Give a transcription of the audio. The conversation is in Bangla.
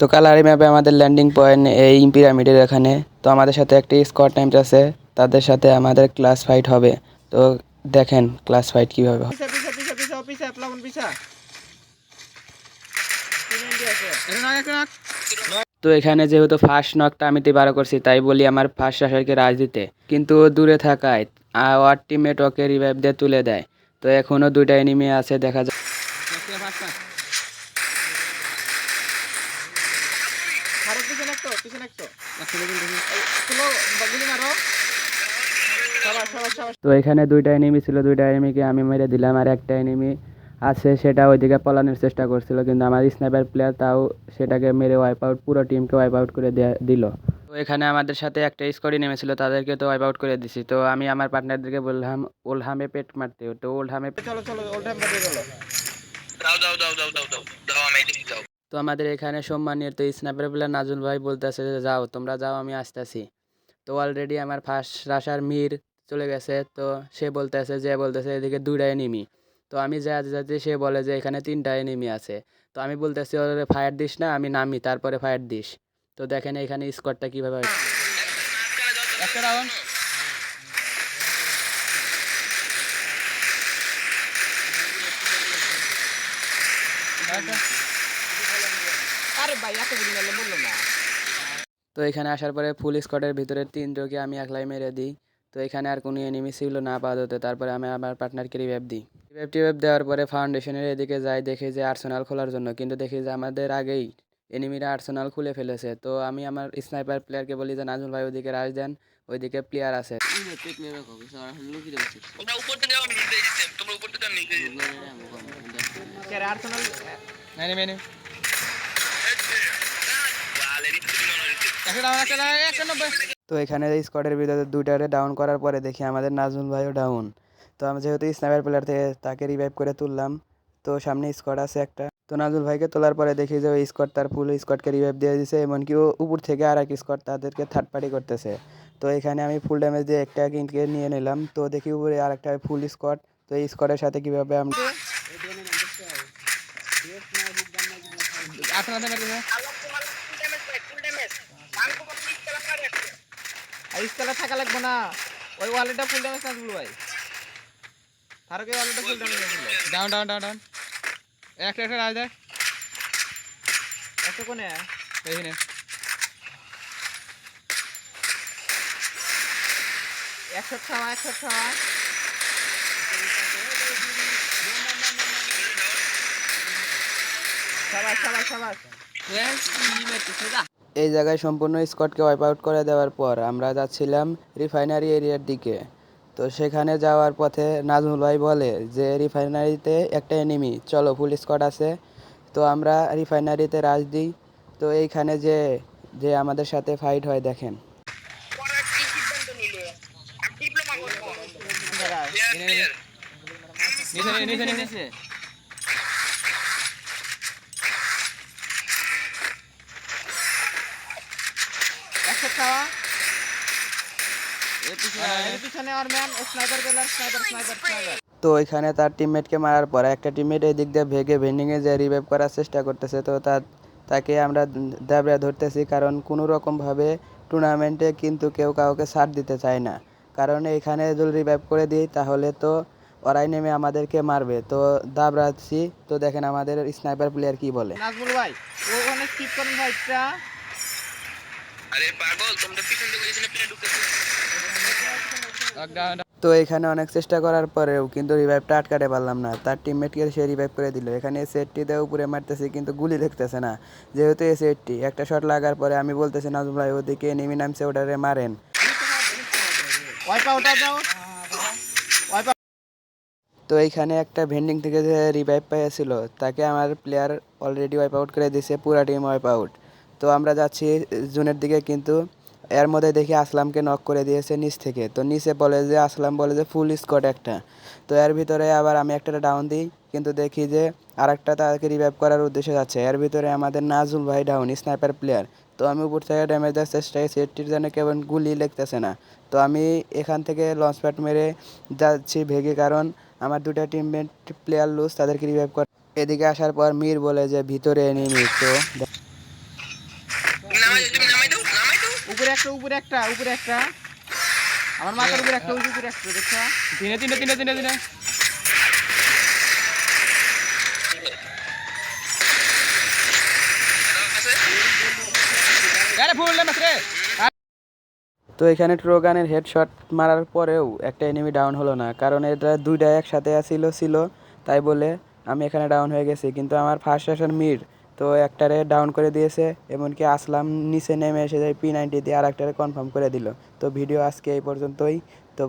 তো কালারি ম্যাপে আমাদের ল্যান্ডিং পয়েন্ট এই পিরামিডের এখানে। তো আমাদের সাথে একটি স্কোয়াড টাইমস আছে তাদের সাথে আমাদের ক্লাস ফাইট হবে। তো দেখেন ক্লাস ফাইট কীভাবে এখন তো এখানে যেহেতু ফার্স্ট নকটা আমি বারো করছি তাই বলি আমার ফার্স্ট রাশারকে রাজ দিতে। কিন্তু দূরে থাকায় আর টিমমেট ওকে রিভাইভ দিয়ে তুলে দেয়। তো এখনও দুইটা এনিমি আছে দেখা যায় পিছনে গুলি মারো তো এখানে দুইটা এনিমি ছিল দুইটা এনিমিকে আমি মেরে দিলাম আর একটা এনিমি আছে সেটা ওইদিকে পলানোর চেষ্টা করছিল কিন্তু আমার স্নাইপার প্লেয়ার তাও সেটাকে মেরে ওয়াইপ আউট পুরো টিমকে ওয়াইপ আউট করে দেয়া- দিল। তো এখানে আমাদের সাথে একটা স্কোয়াডই নেমেছিল তাদেরকে তো ওয়াইপ আউট করে দিছি। তো আমি আমার পার্টনারদেরকে বললাম ওলহামে পেট মারতে তো ওলহামে চলো চলো ওল টাইম দাও দাও দাও দাও দাও দাও দাও আমি দেখি দাও। তো আমাদের এখানে সম্মানীয় তো স্ন্যাপের প্লেয়ার নাজুল ভাই বলতেছে যে যাও তোমরা যাও আমি আসতেছি। তো অলরেডি আমার ফার্স্ট রাশার মির চলে গেছে। তো সে বলতেছে যে বলতেছে এদিকে দুইটা এনিমি তো আমি যা যাচ্ছি সে বলে যে এখানে তিনটা এনিমি আছে। তো আমি বলতেছি ওরে ফায়ার দিস না আমি নামি তারপরে ফায়ার দিস। তো দেখেন এখানে স্কোয়াডটা কীভাবে। একটা রাউন্ড আরে ভাই এত গুলি বলল না। তো এখানে আসার পরে ফুল স্কোয়াডের ভিতরে তিনজনকে আমি একলাই মেরে দিই। তো এখানে আর কোনো এনিমি ছিল না আপাতত। তারপরে আমি আমার পার্টনারকে রিভাইভ দিই। রিভাইভ টিভাইভ দেওয়ার পরে ফাউন্ডেশনের এদিকে যাই দেখি যে আর্সেনাল খোলার জন্য। কিন্তু দেখি যে আমাদের আগেই এনিমিরা আর্সেনাল খুলে ফেলেছে। তো আমি আমার স্নাইপার প্লেয়ারকে বলি যে নাজুল ভাই ওইদিকে রাজ দেন। ওইদিকে প্লেয়ার আছে। তোমরা তো এখানে স্কোয়াডের ভিতরে দুইটারে ডাউন করার পরে দেখি আমাদের নাজমুল ভাইও ডাউন তো আমি যেহেতু স্নাইপার প্লেয়ার থেকে তাকে রিভাইভ করে তুললাম, তো সামনে স্কোয়াড আছে একটা। তো নাজুল ভাইকে তোলার পরে দেখি যে ওই স্কোয়াড তার ফুল স্কোয়াডকে রিভাইভ দিয়ে দিয়েছে এমনকি ও উপর থেকে আর এক স্কোয়াড তাদেরকে থার্ড পার্টি করতেছে। তো এখানে আমি ফুল ড্যামেজ দিয়ে একটা কিনকে নিয়ে নিলাম, তো দেখি উপরে আর একটা ফুল স্কোয়াড তো এই স্কোয়াডের সাথে কীভাবে আমরা আট রাউন্ড মেরে আর স্কেলে থাকা লাগবে না। ওই ওয়ালেটটা ফুল ড্যামেজ না দিল ভাই। ফারুকের ওয়ালেটটা ফুল ড্যামেজ না ডাউন ডাউন ডাউন ডাউন একটা একটা রাজ দেখ। একটা কোনে? এইখানে একশো ছাওয়া একশো ছাওয়া সবাই সবাই সবাই এই জায়গায় সম্পূর্ণ স্কটকে ওয়াইপ আউট করে দেওয়ার পর আমরা যাচ্ছিলাম রিফাইনারি এরিয়ার দিকে। তো সেখানে যাওয়ার পথে নাজমুল ভাই বলে যে রিফাইনারিতে একটা এনিমি চলো ফুল স্কট আছে। তো আমরা রিফাইনারিতে রাজ দিই। তো এইখানে যে যে আমাদের সাথে ফাইট হয় দেখেন। নিচে নিচে নিচে। একশো খাওয়া। পিছনে আর ম্যান স্নাইপার গেলার স্নাইপার স্নাইপার স্নাইপার তো ওইখানে তার টিমমেটকে মারার পর একটা টিমমেট এই দিক দিয়ে ভেগে ভেন্ডিংয়ে যে রিভাইভ করার চেষ্টা করতেছে। তো তার তাকে আমরা দাবড়া ধরতেছি কারণ কোনো রকমভাবে টুর্নামেন্টে কিন্তু কেউ কাউকে ছাড় দিতে চায় না। কারণ এখানে যদি রিভাইভ করে দিই তাহলে তো ওরাই নেমে আমাদেরকে মারবে। তো দাবড়াচ্ছি। তো দেখেন আমাদের স্নাইপার প্লেয়ার কি বলে। নাজমুল ভাই ওখানে স্কিপ করেন ভাইটা আরে পাগল তোমরা পিছন থেকে এসে প্লেয়ার ঢুকতেছে তো এখানে অনেক চেষ্টা করার পরেও কিন্তু রিভাইভটা আটকাতে পারলাম না। তার টিমমেটকে সে রিভাইভ করে দিল। এখানে সেটটি দিয়ে উপরে মারতেছি কিন্তু গুলি দেখতেছে না। যেহেতু এই সেটটি একটা শট লাগার পরে আমি বলতেছি নাজুম ভাই ওদিকে নেমে নামছে ওটারে মারেন। তো এইখানে একটা ভেন্ডিং থেকে যে রিভাইভ পেয়েছিল তাকে আমার প্লেয়ার অলরেডি ওয়াইপ আউট করে দিয়েছে পুরা টিম ওয়াইপ আউট তো আমরা যাচ্ছি জুনের দিকে, কিন্তু এর মধ্যে দেখি আসলামকে নক করে দিয়েছে নিচ থেকে। তো নিচে বলে যে, আসলাম বলে যে ফুল স্কট একটা। তো এর ভিতরে আবার আমি একটা ডাউন দিই, কিন্তু দেখি যে, আরেকটা তাকে রিভাইভ করার উদ্দেশ্যে যাচ্ছে। এর ভিতরে আমাদের নাজুল ভাই ডাউন স্নাইপার প্লেয়ার তো আমি উপর থেকে ড্যামেজ দেওয়ার চেষ্টা সেটটির জন্য কেমন গুলি লেগতেছে না। তো আমি এখান থেকে লঞ্চ প্যাড মেরে যাচ্ছি ভেগে, কারণ আমার দুটা টিমমেট প্লেয়ার লুজ তাদেরকে রিভাইভ কর এদিকে আসার পর মীর বলে যে, ভিতরে এনিমি তো উপরে একটা উপরে একটা উপরে একটা। আমার মাথার উপরে একটা উপরে একটা দেখছ? তিনে তিনে তিনে তিনে তিনে আছে আরে ফুল মাছ রে। তো এখানে ট্রোগানের হেডশট মারার পরেও একটা এনিমি ডাউন হলো না কারণ এটা দুইটা একসাথে আসিল ছিল তাই বলে আমি এখানে ডাউন হয়ে গেছি কিন্তু আমার ফার্স্ট সেশন মিড তো একটারে ডাউন করে দিয়েছে, এমনকি আসলাম, নিচে নেমে এসে যায় পি নাইনটি দিয়ে আর একটারে কনফার্ম করে দিল। তো ভিডিও আজকে এই পর্যন্তই। তো